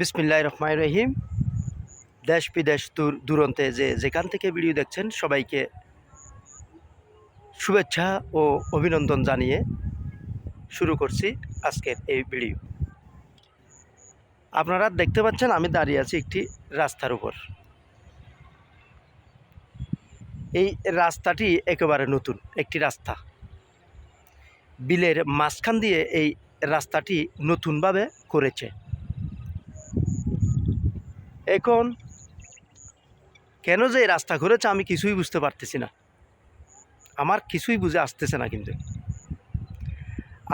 বিসমিল্লাহ রহমান রহিম। দেশ বিদেশ দূর, দূরান্তে যে যেখান থেকে ভিডিও দেখছেন সবাইকে শুভেচ্ছা ও অভিনন্দন জানিয়ে শুরু করছি আজকের এই ভিডিও। আপনারা দেখতে পাচ্ছেন আমি দাঁড়িয়ে আছি একটি রাস্তার উপর। এই রাস্তাটি একেবারে নতুন, একটি রাস্তা। বিলের মাঝখান দিয়ে এই রাস্তাটি নতুনভাবে করেছে। এখন কেন যে রাস্তা করেছে আমি কিছুই বুঝতে পারতেছি না। আমার কিছুই বুঝে আসতেছে না কিন্তু।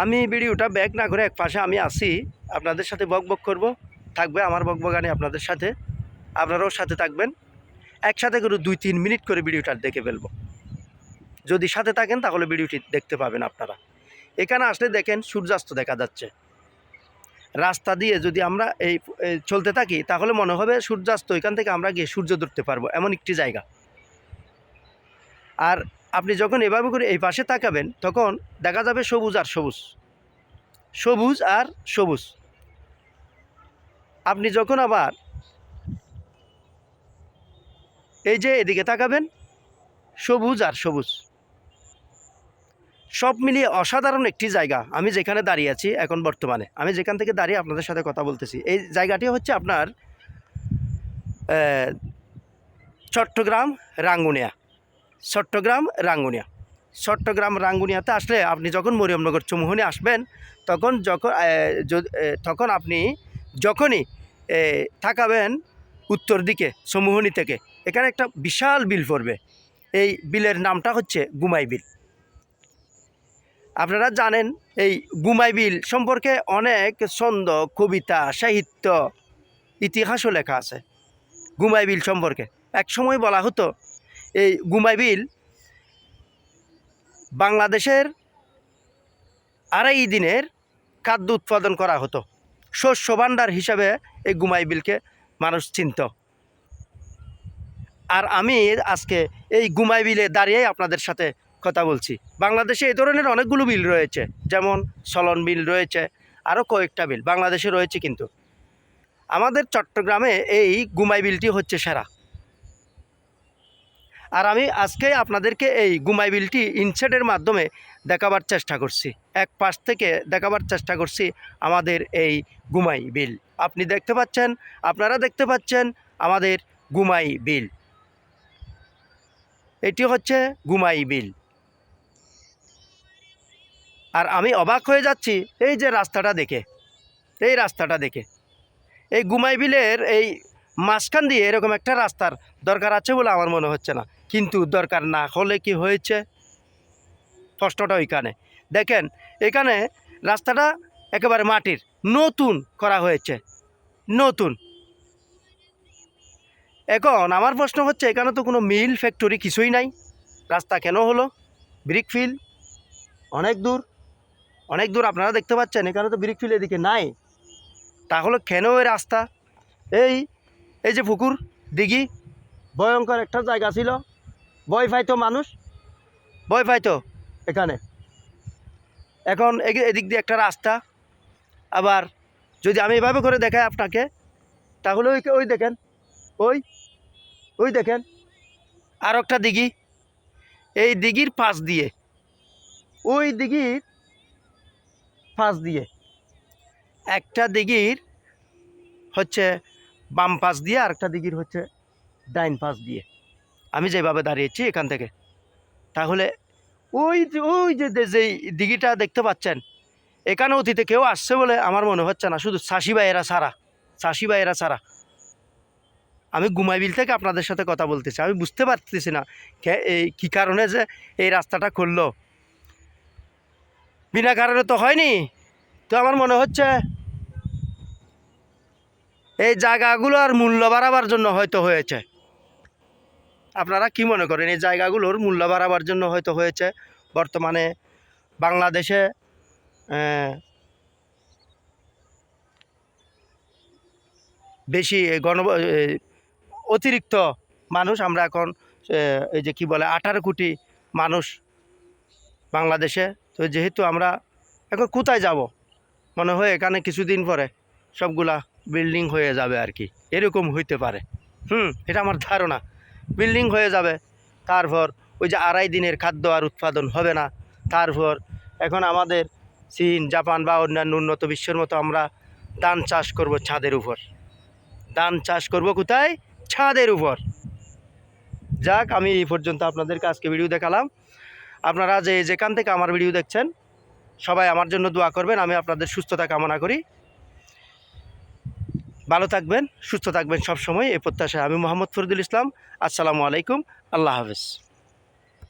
আমি ভিডিওটা ব্যাক না করে এক পাশে আমি আসি আপনাদের সাথে বক বক করব। থাকবে আমার বক বকবগানি আপনাদের সাথে। আপনারাও সাথে থাকবেন। একসাথে করে দুই তিন মিনিট করে ভিডিওটা দেখে ফেলব। যদি সাথে থাকেন তাহলে ভিডিওটি দেখতে পাবেন আপনারা। এখানে আসলে দেখেন সূর্যাস্ত দেখা যাচ্ছে। রাস্তা দিয়ে যদি আমরা এই চলতে থাকি, তাহলে মনে হবে সূর্যাস্ত, এখান থেকে আমরা গিয়ে সূর্য ধরতে পারব, এমন একটি জায়গা। আর আপনি যখন এভাবে করে এই পাশে তাকাবেন, তখন দেখা যাবে সবুজ আর সবুজ। সবুজ আর সবুজ। আপনি যখন আবার এই যে এদিকে তাকাবেন, সবুজ আর সবুজ। সব মিলিয়ে অসাধারণ একটি জায়গা আমি যেখানে দাঁড়িয়ে আছি এখন বর্তমানে। আমি যেখান থেকে দাঁড়িয়ে আপনাদের সাথে কথা বলতেছি, এই জায়গাটি হচ্ছে আপনার চট্টগ্রাম রাঙ্গুনিয়া। চট্টগ্রাম রাঙ্গুনিয়া। চট্টগ্রাম রাঙ্গুনিয়াতে আসলে আপনি যখন মরিয়মনগর চৌমুহনে আসবেন, তখন যখন তখন আপনি যখনই থাকাবেন উত্তর দিকে, চৌমুহনি থেকে, এখানে একটা বিশাল বিল পড়বে। এই বিলের নামটা হচ্ছে গুমাই বিল। আপনারা জানেন, এই গুমাই বিল সম্পর্কে অনেক ছন্দ, কবিতা, সাহিত্য, ইতিহাসও লেখা আছে গুমাই বিল সম্পর্কে। এক সময় বলা হতো, এই গুমাই বিল বাংলাদেশের আড়াই দিনের খাদ্য উৎপাদন করা হতো। শস্য ভাণ্ডার হিসাবে এই গুমাই বিলকে মানুষ চিনত। আর আমি আজকে এই গুমাই বিলে দাঁড়িয়ে আপনাদের সাথে কথা বলছি। বাংলাদেশে এই ধরনের অনেকগুলো বিল রয়েছে, যেমন সলন বিল রয়েছে আরও কয়েকটা বিল বাংলাদেশে রয়েছে কিন্তু। আমাদের চট্টগ্রামে এই গুমাই বিলটি হচ্ছে সেরা। আর আমি আজকে আপনাদেরকে এই গুমাই বিলটি ইনসেটের মাধ্যমে দেখাবার চেষ্টা করছি। এক পাশ থেকে দেখাবার চেষ্টা করছি আমাদের এই গুমাই বিল। আপনি দেখতে পাচ্ছেন, আপনারা দেখতে পাচ্ছেন আমাদের গুমাই বিল। এটি হচ্ছে গুমাই বিল। আর আমি অবাক হয়ে যাচ্ছি, এই যে রাস্তাটা দেখে, এই রাস্তাটা দেখে। এই গুমাই বিলের এই মাঝখান দিয়ে এরকম একটা রাস্তার দরকার আছে বলে আমার মনে হচ্ছে না। কিন্তু দরকার না হলে কি হয়েছে? কষ্টটা ওইখানে। দেখেন, এখানে রাস্তাটা একেবারে মাটির, নতুন করা হয়েছে, নতুন। এখন আমার প্রশ্ন হচ্ছে, এখানে তো কোনো মিল, ফ্যাক্টরি কিছুই নাই। রাস্তা কেন হলো? Brick field? অনেক দূর। অনেক দূর আপনারা দেখতে পাচ্ছেন, এখানে তো ব্রিক ফিল এদিকে নাই। তাহলে কেন ওই রাস্তা? এই এই যে পুকুর, দিঘি, ভয়ঙ্কর একটা জায়গা ছিল। ভয় পাইতো মানুষ? ভয় পাইতো এখানে। এখন এদিক দিয়ে একটা রাস্তা। আবার যদি আমি এভাবে করে দেখাই আপনাকে, তাহলে ওই ওই দেখেন, ওই ওই দেখেন, আর একটা দিঘি। এই দিঘির পাশ দিয়ে, ওই দিঘির পাশ দিয়ে। একটা দিঘির হচ্ছে বাম পাশ দিয়ে আর একটা দিঘির হচ্ছে ডাইন পাশ দিয়ে। আমি যেভাবে দাঁড়িয়েছি এখান থেকে। তাহলে ওই ওই যে যেই দিঘিটা দেখতে পাচ্ছেন, এখানে অতীতে কেউ আসছে বলে আমার মনে হচ্ছে না। শুধু চাষি ভাইয়েরা ছাড়া চাষি ভাইয়েরা ছাড়া। আমি গুমাইবিল থেকে আপনাদের সাথে কথা বলতেছি। আমি বুঝতে পারতেছি না এই কী কারণে যে এই রাস্তাটা করল বিনা কারণে তো হয়নি। তো আমার মনে হচ্ছে এই জায়গাগুলোর মূল্য বাড়াবার জন্য হয়তো হয়েছে। আপনারা কি মনে করেন, এই জায়গাগুলোর মূল্য বাড়াবার জন্য হয়তো হয়েছে? বর্তমানে বাংলাদেশে বেশি গণ অতিরিক্ত মানুষ আমরা এখন এই যে কি বলে, আঠারো কোটি মানুষ বাংলাদেশে তো যেহেতু আমরা এখন কোথায় যাব? মনে হয় এখানে কিছুদিন পরে সবগুলা বিল্ডিং হয়ে যাবে আর কি। এরকম হইতে পারে। হুম, এটা আমার ধারণা। বিল্ডিং হয়ে যাবে, তারপর ওই যে আড়াই দিনের খাদ্য আর উৎপাদন হবে না। তারপর এখন আমাদের চীন, জাপান বা অন্যান্য উন্নত বিশ্বের মতো আমরা ধান চাষ করব ছাদের উপর। ধান চাষ করব কোথায়? ছাদের উপর। যাক, আমি এই পর্যন্ত আপনাদেরকে আজকে ভিডিও দেখালাম। আপনারা যে যেখান থেকে আমার ভিডিও দেখছেন, সবাই আমার জন্য দোয়া করবেন, আমি আপনাদের সুস্থতা কামনা করি। ভালো থাকবেন, সুস্থ থাকবেন সবসময়, এই প্রত্যাশায় আমি মোহাম্মদ ফরিদুল ইসলাম। আসসালামু আলাইকুম, আল্লাহ হাফেজ।